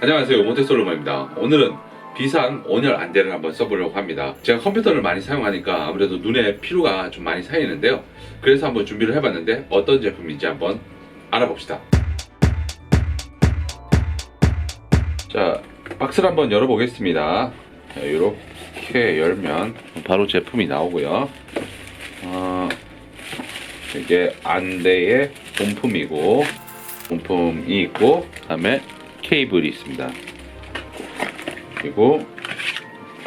안녕하세요. 모태솔로몬입니다. 오늘은 비상 온열 안대를 한번 써보려고 합니다. 제가 컴퓨터를 많이 사용하니까 아무래도 눈에 피로가 좀 많이 쌓이는데요. 그래서 한번 준비를 해봤는데 어떤 제품인지 한번 알아봅시다. 자 박스를 한번 열어보겠습니다. 자, 이렇게 열면 바로 제품이 나오고요. 어, 이게 안대의 본품이고 본품이 있고 그 다음에 케이블이 있습니다. 그리고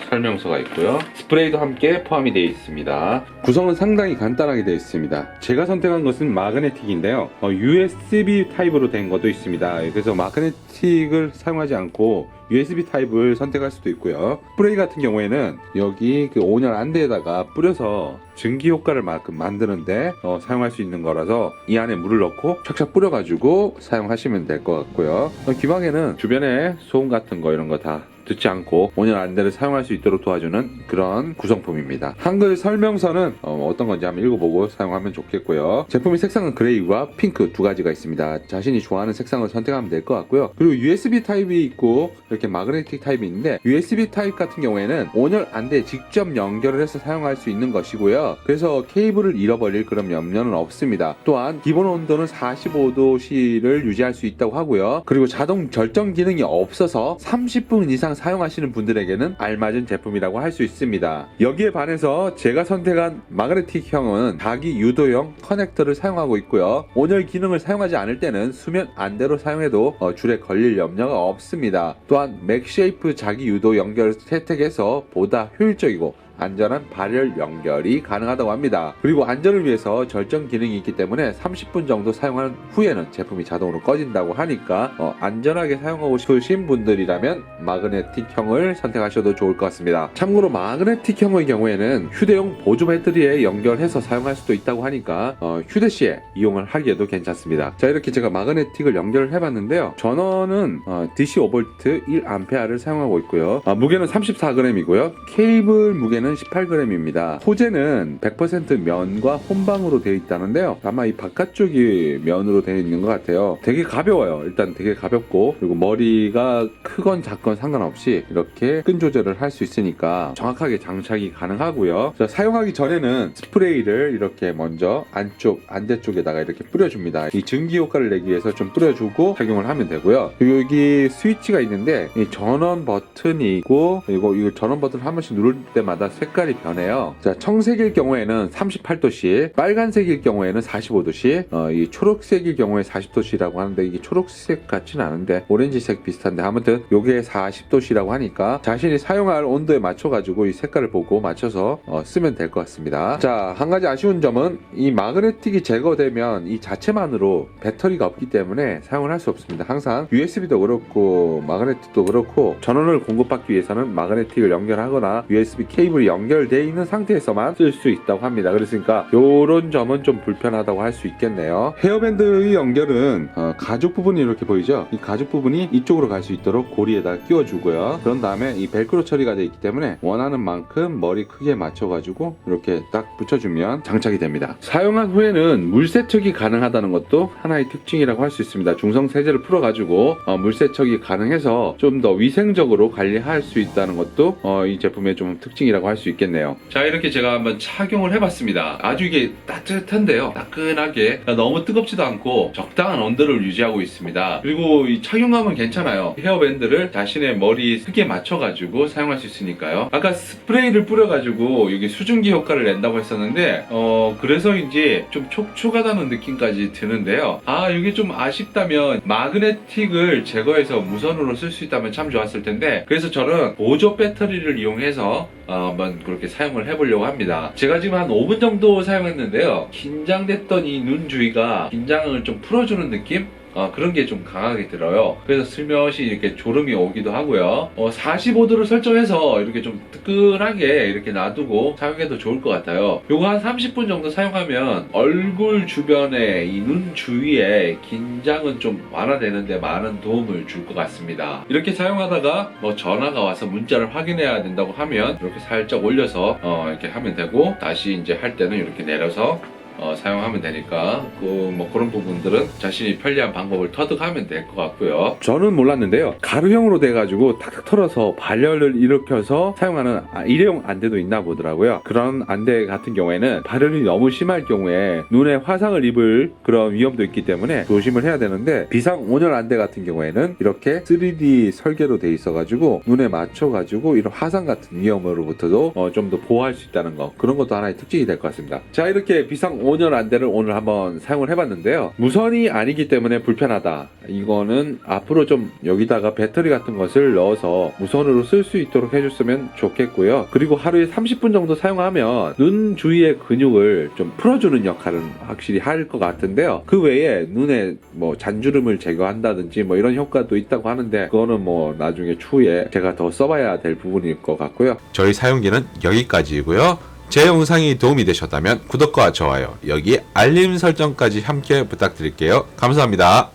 설명서가 있고요. 스프레이도 함께 포함이 되어 있습니다. 구성은 상당히 간단하게 되어 있습니다. 제가 선택한 것은 마그네틱인데요. 어, USB 타입으로 된 것도 있습니다. 그래서 마그네틱을 사용하지 않고 USB 타입을 선택할 수도 있고요. 스프레이 같은 경우에는 여기 그 온열 안대에다가 뿌려서 증기 효과를 만큼 만드는데 어, 사용할 수 있는 거라서 이 안에 물을 넣고 착착 뿌려가지고 사용하시면 될 것 같고요. 어, 기방에는 주변에 소음 같은 거 이런 거 다 듣지 않고 온열 안대를 사용할 수 있도록 도와주는 그런 구성품입니다. 한글 설명서는 어, 떤 건지 한번 읽어보고 사용하면 좋겠고요. 제품의 색상은 그레이와 핑크 두 가지가 있습니다. 자신이 좋아하는 색상을 선택하면 될 것 같고요. 그리고 USB 타입이 있고 이렇게 마그네틱 타입이 있는데 USB 타입 같은 경우에는 온열 안대에 직접 연결을 해서 사용할 수 있는 것이고요. 그래서 케이블을 잃어버릴 그런 염려는 없습니다. 또한 기본 온도는 45도씨를 유지할 수 있다고 하고요. 그리고 자동 절정 기능이 없어서 30분 이상 사용하시는 분들에게는 알맞은 제품이라고 할 수 있습니다. 여기에 반해서 제가 선택한 마그네틱형은 자기 유도형 커넥터를 사용하고 있고요. 온열 기능을 사용하지 않을 때는 수면 안대로 사용해도 어, 줄에 걸릴 염려가 없습니다. 또한 맥쉐이프 자기 유도 연결 혜택에서 보다 효율적이고 안전한 발열 연결이 가능하다고 합니다. 그리고 안전을 위해서 절정 기능이 있기 때문에 30분 정도 사용한 후에는 제품이 자동으로 꺼진다고 하니까 어, 안전하게 사용하고 싶으신 분들이라면 마그네틱형을 선택하셔도 좋을 것 같습니다. 참고로 마그네틱형의 경우에는 휴대용 보조 배터리에 연결해서 사용할 수도 있다고 하니까 어, 휴대 시에 이용을 하기에도 괜찮습니다. 자 이렇게 제가 마그네틱을 연결을 해봤는데요. 전원은 어, DC 5V 1A를 사용하고 있고요. 아, 무게는 34g이고요. 케이블 무게는 18g입니다. 소재는 100% 면과 혼방으로 되어 있다는데요. 아마 이 바깥쪽이 면으로 되어 있는 것 같아요. 되게 가벼워요. 일단 되게 가볍고 그리고 머리가 크건 작건 상관없이 이렇게 끈 조절을 할 수 있으니까 정확하게 장착이 가능하고요. 자, 사용하기 전에는 스프레이를 이렇게 먼저 안쪽 안대 쪽에다가 이렇게 뿌려줍니다. 이 증기 효과를 내기 위해서 좀 뿌려주고 착용을 하면 되고요. 그리고 여기 스위치가 있는데 이 전원 버튼이고 그리고 이 전원 버튼을 한 번씩 누를 때마다 색깔이 변해요. 자, 청색일 경우에는 38도씨, 빨간색일 경우에는 45도씨, 어, 이 초록색일 경우에 40도씨라고 하는데 이게 초록색 같지는 않은데 오렌지색 비슷한데 아무튼 요게 40도씨라고 하니까 자신이 사용할 온도에 맞춰가지고 이 색깔을 보고 맞춰서 어, 쓰면 될 것 같습니다. 자, 한 가지 아쉬운 점은 이 마그네틱이 제거되면 이 자체만으로 배터리가 없기 때문에 사용을 할 수 없습니다. 항상 USB도 그렇고 마그네틱도 그렇고 전원을 공급받기 위해서는 마그네틱을 연결하거나 USB 케이블 이 연결되어 있는 상태에서만 쓸 수 있다고 합니다. 그랬으니까 이런 점은 좀 불편하다고 할 수 있겠네요. 헤어밴드의 연결은 어, 가죽 부분이 이렇게 보이죠? 이 가죽 부분이 이쪽으로 갈 수 있도록 고리에다 끼워주고요. 그런 다음에 이 벨크로 처리가 되어 있기 때문에 원하는 만큼 머리 크기에 맞춰가지고 이렇게 딱 붙여주면 장착이 됩니다. 사용한 후에는 물 세척이 가능하다는 것도 하나의 특징이라고 할 수 있습니다. 중성 세제를 풀어가지고 어, 물 세척이 가능해서 좀 더 위생적으로 관리할 수 있다는 것도 어, 이 제품의 좀 특징이라고 할수 있겠네요. 자 이렇게 제가 한번 착용을 해봤습니다. 아주 이게 따뜻한데요. 따끈하게 너무 뜨겁지도 않고 적당한 온도를 유지하고 있습니다. 그리고 이 착용감은 괜찮아요. 헤어밴드를 자신의 머리 크기에 맞춰가지고 사용할 수 있으니까요. 아까 스프레이를 뿌려가지고 여기 수증기 효과를 낸다고 했었는데 어 그래서인지 좀 촉촉하다는 느낌까지 드는데요. 아 이게 좀 아쉽다면 마그네틱을 제거해서 무선으로 쓸 수 있다면 참 좋았을 텐데 그래서 저는 보조 배터리를 이용해서 어, 한번 그렇게 사용을 해보려고 합니다. 제가 지금 한 5분 정도 사용했는데요. 긴장됐던 이 눈 주위가 긴장을 좀 풀어주는 느낌? 어, 그런 게 좀 강하게 들어요. 그래서 슬며시 이렇게 졸음이 오기도 하고요. 어, 45도를 설정해서 이렇게 좀 뜨끈하게 이렇게 놔두고 사용해도 좋을 것 같아요. 요거 한 30분 정도 사용하면 얼굴 주변에 이 눈 주위에 긴장은 좀 완화되는데 많은 도움을 줄 것 같습니다. 이렇게 사용하다가 뭐 전화가 와서 문자를 확인해야 된다고 하면 이렇게 살짝 올려서 어, 이렇게 하면 되고 다시 이제 할 때는 이렇게 내려서 어, 사용하면 되니까 그 뭐 그런 부분들은 자신이 편리한 방법을 터득하면 될 것 같고요. 저는 몰랐는데요. 가루형으로 돼가지고 탁탁 털어서 발열을 일으켜서 사용하는 아, 일회용 안대도 있나 보더라고요. 그런 안대 같은 경우에는 발열이 너무 심할 경우에 눈에 화상을 입을 그런 위험도 있기 때문에 조심을 해야 되는데 비상 온열 안대 같은 경우에는 이렇게 3D 설계로 돼 있어가지고 눈에 맞춰가지고 이런 화상 같은 위험으로부터도 어, 좀 더 보호할 수 있다는 거 그런 것도 하나의 특징이 될 것 같습니다. 자 이렇게 비상 온열 안대를 오늘 한번 사용을 해봤는데요. 무선이 아니기 때문에 불편하다. 이거는 앞으로 좀 여기다가 배터리 같은 것을 넣어서 무선으로 쓸 수 있도록 해줬으면 좋겠고요. 그리고 하루에 30분 정도 사용하면 눈 주위의 근육을 좀 풀어주는 역할은 확실히 할 것 같은데요. 그 외에 눈에 뭐 잔주름을 제거한다든지 뭐 이런 효과도 있다고 하는데 그거는 뭐 나중에 추후에 제가 더 써봐야 될 부분일 것 같고요. 저희 사용기는 여기까지이고요. 제 영상이 도움이 되셨다면 구독과 좋아요, 여기 알림 설정까지 함께 부탁드릴게요. 감사합니다.